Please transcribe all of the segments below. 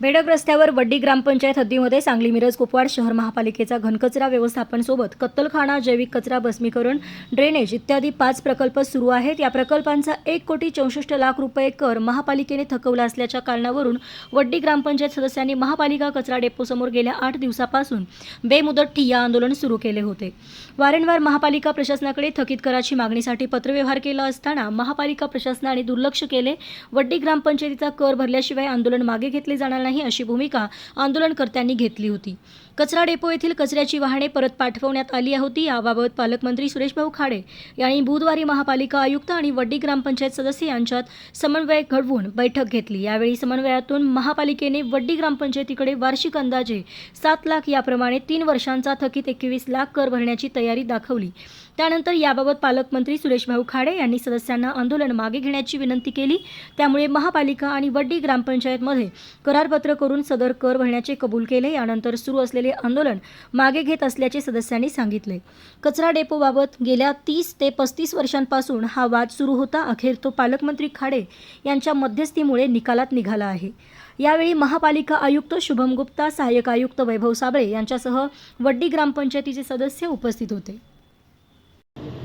बेडक रस्त्यावर वड्डी ग्रामपंचायत हद्दीमध्ये सांगली मिरज कुपवाड शहर महापालिकेचा घनकचरा व्यवस्थापन सोबत कत्तलखाना जैविक कचरा भस्मीकरण ड्रेनेज इत्यादी पाच प्रकल्प सुरू आहेत. या प्रकल्पांचा एक कोटी चौसष्ट लाख रुपये कर महापालिकेने थकवला असल्याच्या कारणावरून वड्डी ग्रामपंचायत सदस्यांनी महापालिका कचरा डेपोसमोर गेल्या आठ दिवसापासून बेमुदत ठिय्या आंदोलन सुरू केले होते. वारंवार महापालिका प्रशासनाकडे थकीत कराची मागणीसाठी पत्रव्यवहार केला असताना महापालिका प्रशासनाने दुर्लक्ष केले. वड्डी ग्रामपंचायतीचा कर भरल्याशिवाय आंदोलन मागे घेतले जाणार नाही अशी भूमिका आंदोलनकर्त्यांनी घेतली होती. कचरा डेपो येथील कचऱ्याची वाहने परत पाठवण्यात आली होती. याबाबत पालकमंत्री सुरेशभाऊ खाडे यांनी बुधवारी महापालिका आयुक्त आणि वड्डी ग्रामपंचायत सदस्य यांच्यात समन्वय घडवून बैठक घेतली. यावेळी समन्वयातून महापालिकेने वड्डी ग्रामपंचायतीकडे वार्षिक अंदाजे सात लाख याप्रमाणे तीन वर्षांचा थकीत एकवीस लाख कर भरण्याची तयारी दाखवली. त्यानंतर याबाबत पालकमंत्री सुरेशभाऊ खाडे यांनी सदस्यांना आंदोलन मागे घेण्याची विनंती केली. त्यामुळे महापालिका आणि वड्डी ग्रामपंचायतमध्ये करारपत्र करून सदर कर भरण्याचे कबूल केले. यानंतर सुरू असलेले आंदोलन मागे घेत असल्याचे सदस्यांनी सांगितले. कचरा डेपोबाबत गेल्या तीस ते पस्तीस वर्षांपासून हा वाद सुरू होता. अखेर तो पालकमंत्री खाडे यांच्या मध्यस्थीमुळे निकालात निघाला आहे. यावेळी महापालिका आयुक्त शुभम गुप्ता सहाय्यक आयुक्त वैभव साबळे यांच्यासह वड्डी ग्रामपंचायतीचे सदस्य उपस्थित होते.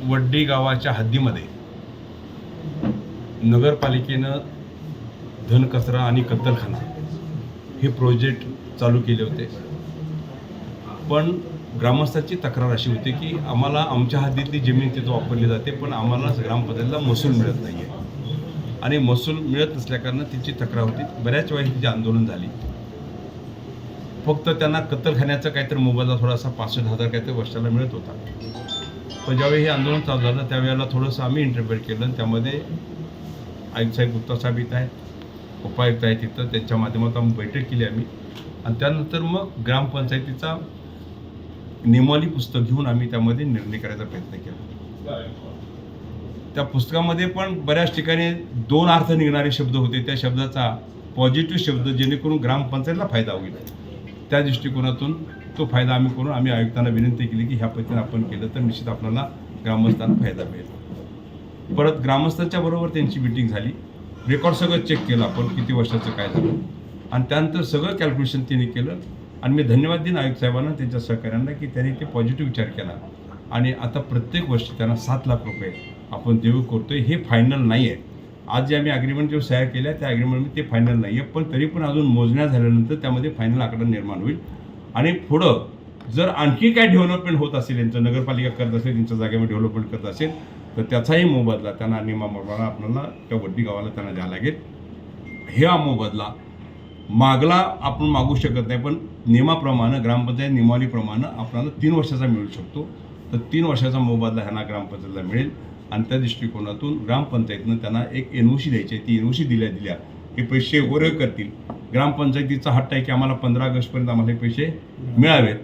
वड्डी गावाच्या हद्दीमध्ये नगरपालिकेनं धनकचरा आणि कत्तलखाना हे प्रोजेक्ट चालू केले होते. पण ग्रामस्थाची तक्रार अशी होती की आम्हाला आमच्या हद्दीतली जमीन तिथं वापरली जाते पण आम्हाला ग्रामपंचायतीला महसूल मिळत नाही आहे आणि महसूल मिळत नसल्याकारणानं तिची तक्रार होती. बऱ्याच वेळा तिची आंदोलन झाली. फक्त त्यांना कत्तलखान्याचा काहीतरी मोबदला थोडासा पासष्ट हजार काहीतरी वर्षाला मिळत होता. पण ज्यावेळी हे आंदोलन चालू झालं त्यावेळेला थोडंसं आम्ही इंटरफेअर केलं. आणि त्यामध्ये आयुक्त साहेब गुप्ता साहेब इथं आहेत उपायुक्त आहेत तिथं त्यांच्या माध्यमातून बैठक केली आम्ही. आणि त्यानंतर मग ग्रामपंचायतीचा नियमावली पुस्तक घेऊन आम्ही त्यामध्ये निर्णय करायचा प्रयत्न केला. त्या पुस्तकामध्ये पण बऱ्याच ठिकाणी दोन अर्थ निघणारे शब्द होते. त्या शब्दाचा पॉझिटिव्ह शब्द जेणेकरून ग्रामपंचायतला फायदा होईल. त्या दृष्टिकोनातून तो फायदा आम्ही करून आम्ही आयुक्तांना विनंती केली की ह्या पद्धतीने आपण केलं तर निश्चित आपल्याला ग्रामस्थांना फायदा मिळेल. परत ग्रामस्थांच्या बरोबर त्यांची मिटिंग झाली. रेकॉर्ड सगळं चेक केलं आपण किती वर्षाचं काय झालं. आणि त्यानंतर सगळं कॅल्क्युलेशन त्यांनी केलं. आणि मी धन्यवाद देईन आयुक्त साहेबांना त्यांच्या सहकार्यांना की त्यांनी ते पॉझिटिव्ह विचार केला. आणि आता प्रत्येक वर्षी त्यांना सात लाख रुपये आपण देऊ करतोय हे फायनल नाही आहे आज जे आम्ही अग्रीमेंट जेव्हा सह्या केल्या त्या अग्रीमेंटमध्ये ते फायनल नाही आहे पण तरी पण अजून मोजण्या झाल्यानंतर त्यामध्ये फायनल आकडा निर्माण होईल. आणि पुढं जर आणखी काय डेव्हलपमेंट होत असेल यांचं नगरपालिका करत असेल त्यांच्या जागेमध्ये डेव्हलपमेंट करत असेल तर त्याचाही मोबदला त्यांना नियमाप्रमाणे आपल्याला त्या वड्डी गावाला त्यांना द्यावा लागेल. हे हा मोबदला मागला आपण मागू शकत नाही पण नियमाप्रमाणे ग्रामपंचायत नियमावलीप्रमाणे आपल्याला तीन वर्षाचा मिळू शकतो. तर तीन वर्षाचा मोबदला ह्यांना ग्रामपंचायतीला मिळेल आणि त्या दृष्टिकोनातून ग्रामपंचायतीनं त्यांना एक एन ओ सी द्यायची आहे. ती एन ओ सी दिल्या दिल्या हे पैसे वर करतील. ग्रामपंचायतीचा हट्ट आहे की आम्हाला पंधरा ऑगस्टपर्यंत आम्हाला हे पैसे मिळावेत.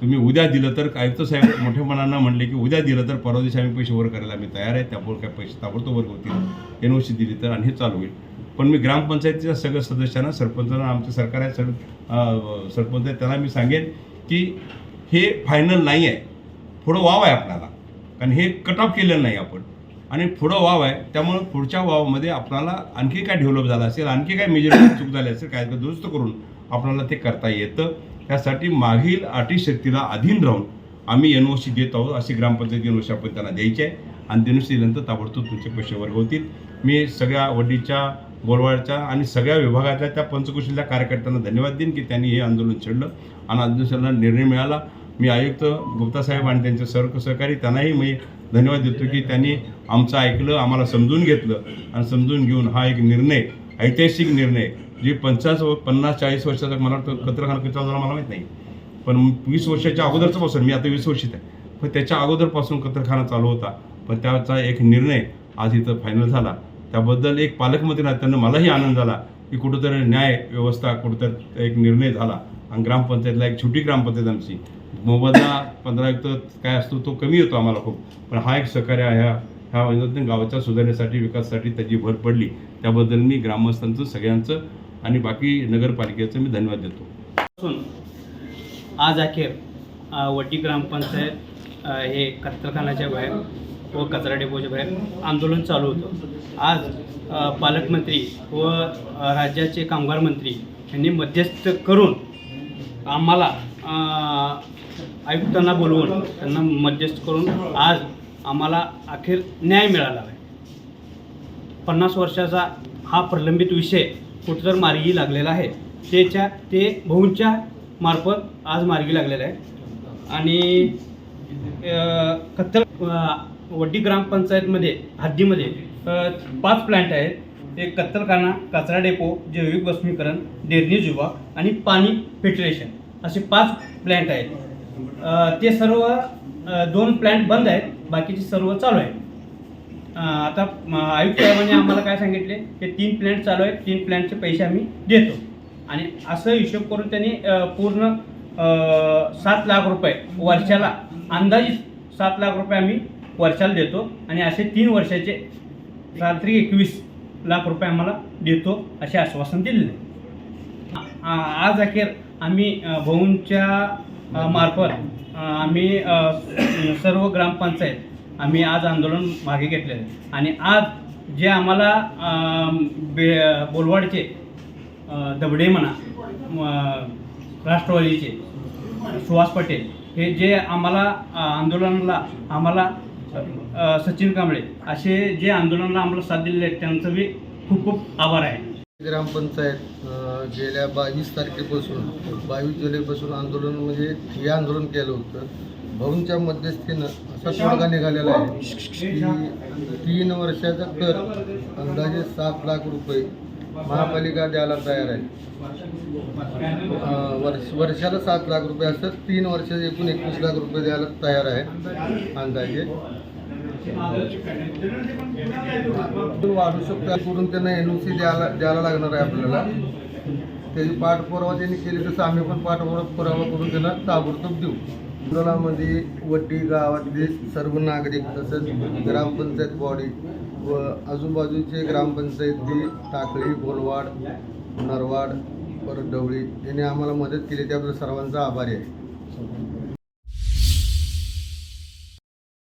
तुम्ही उद्या दिलं तर आयुक्त साहेब मोठेपणानं म्हणले की उद्या दिलं तर परवा दिवशी आम्ही पैसे वर करायला आम्ही तयार आहे त्यामुळे काय पैसे ताबडतोब वर होतील एन ओ सी दिली तर आणि हे चालू होईल. पण मी ग्रामपंचायतीच्या सगळ्या सदस्यांना सरपंचांना आमचं सरकार आहे सर सरपंच आहे त्यांना मी सांगेन की हे फायनल नाही आहे. पुढं वाव आहे आपल्याला. कारण हे कट ऑफ केलेलं नाही आपण. आणि पुढं वाव आहे. त्यामुळं पुढच्या वावमध्ये आपल्याला आणखी काय डेव्हलप झालं असेल आणखी काय मेजर चूक झाली असेल काय दुरुस्त करून आपल्याला ते करता येतं. त्यासाठी मागील अटी शक्तीला अधीन राहून आम्ही एन ओ सी देत आहोत अशी ग्रामपंचायत एन ओ सी आपण त्यांना द्यायची. आहे आणि एन ओ सी दिल्यानंतर ताबडतोब तुमचे पैसे वर्ग होतील. मी सगळ्या वडीच्या गोलवाडच्या आणि सगळ्या विभागातल्या त्या पंचकुशील्या कार्यकर्त्यांना धन्यवाद देईन की त्यांनी हे आंदोलन छेडलं आणि आंदोलनाला निर्णय मिळाला. मी आयुक्त गुप्ता साहेब आणि त्यांचे सर सहकारी त्यांनाही मी धन्यवाद देतो की त्यांनी आमचं ऐकलं आम्हाला समजून घेतलं. आणि समजून घेऊन हा एक निर्णय ऐतिहासिक निर्णय जे पंचाळीस पन्नास चाळीस वर्षाचा मला वाटतं कत्रखाना किती झाला मला माहीत नाही. पण वीस वर्षाच्या अगोदरचं पासून मी आता वीस वर्षीत आहे. पण त्याच्या अगोदरपासून कत्रखाना चालू होता. पण त्याचा एक निर्णय आज इथं फायनल झाला. त्याबद्दल एक पालकमंत्री नात्यानं मलाही आनंद झाला की कुठंतरी न्याय व्यवस्था कुठंतरी एक निर्णय झाला. आणि ग्रामपंचायतला एक छोटी ग्रामपंचायत आमची. मोबदला पंधरा युक्त काय असतो तो कमी येतो आम्हाला खूप. पण हा एक सहकार्य ह्या ह्या गावाच्या सुधारणेसाठी विकासासाठी त्याची भर पडली. त्याबद्दल मी ग्रामस्थांचं सगळ्यांचं आणि बाकी नगरपालिकेचं मी धन्यवाद देतो. आज अखेर वटी ग्रामपंचायत हे कत्तलखान्याच्या बाहेर व कचरा डेपोच्या बाहेर आंदोलन चालू होतं. आज पालकमंत्री व राज्याचे कामगार मंत्री यांनी मध्यस्थ करून आम्हाला आयुक्तांना बोलवून त्यांना मध्यस्थ करून आज आम्हाला अखेर न्याय मिळाला आहे. पन्नास वर्षाचा हा प्रलंबित विषय कुठतर मार्गी लागलेला आहे. त्याच्या ते भाऊंच्या मार्फत आज मार्गी लागलेला आहे. आणि कत्तल वड्डी ग्रामपंचायतमध्ये हद्दीमध्ये पाच प्लॅन्ट आहेत. एक कत्तलखाना कचरा डेपो जैविक वस्मीकरण डेरणी जुवा आणि पाणी फिल्टरेशन असे पाच प्लॅन्ट आहेत. ते सर्व दोन प्लॅन्ट बंद आहेत. बाकीचे सर्व चालू आहेत. आता आयुक्त साहेबांनी आम्हाला काय सांगितले? की तीन प्लॅन्ट चालू आहेत. तीन प्लॅन्टचे पैसे आम्ही देतो. आणि असं हिशोब करून त्यांनी पूर्ण सात लाख रुपये वर्षाला अंदाजित सात लाख रुपये आम्ही वर्षाला देतो. आणि असे तीन वर्षाचे रात्री एकवीस लाख रुपये आम्हाला देतो असे आश्वासन दिलेले आहे. आज अखेर आम्ही भाऊंच्या मार्फत आम्ही सर्व ग्रामपंचायत आम्ही आज आंदोलन मागे घेतलेलं आहे. आणि आज जे आम्हाला बे बोलवाडचे दबडे म्हणा राष्ट्रवादीचे सुहास पटेल हे जे आम्हाला आंदोलनाला आम्हाला सचिन कांबळे असे जे आंदोलनाला आम्हाला साथ दिलेले आहेत त्यांचं बी खूप खूप आभार आहे. ग्रामपंचायत गेल्या बावीस तारखेपासून बावीस जुलैपासून आंदोलन म्हणजे हे आंदोलन केलं होतं. भाऊंच्या मध्यस्थीनं असा तोडगा निघालेला आहे की तीन वर्षाचा कर अंदाजे सात लाख रुपये महापालिका द्यायला तयार आहे. वर्ष वर्षाला सात लाख रुपये असतात तीन वर्षाचे एकूण एकवीस लाख रुपये द्यायला तयार आहे अंदाजे. वाढू शकतो करून त्यांना एन ओ सी द्यायला द्यायला लागणार आहे आपल्याला त्याची पाठपुरावा त्यांनी केली तसं आम्ही पण पाठपुरावा करून त्यांना ताबडतोब देऊ आंदोलनामध्ये वड्डी गावातले सर्व नागरिक तसंच ग्रामपंचायत बॉडी व आजूबाजूचे ग्रामपंचायती टाकळी गोलवाड नरवाड परत डवळी यांनी आम्हाला मदत केली त्याबद्दल सर्वांचा आभारी आहे.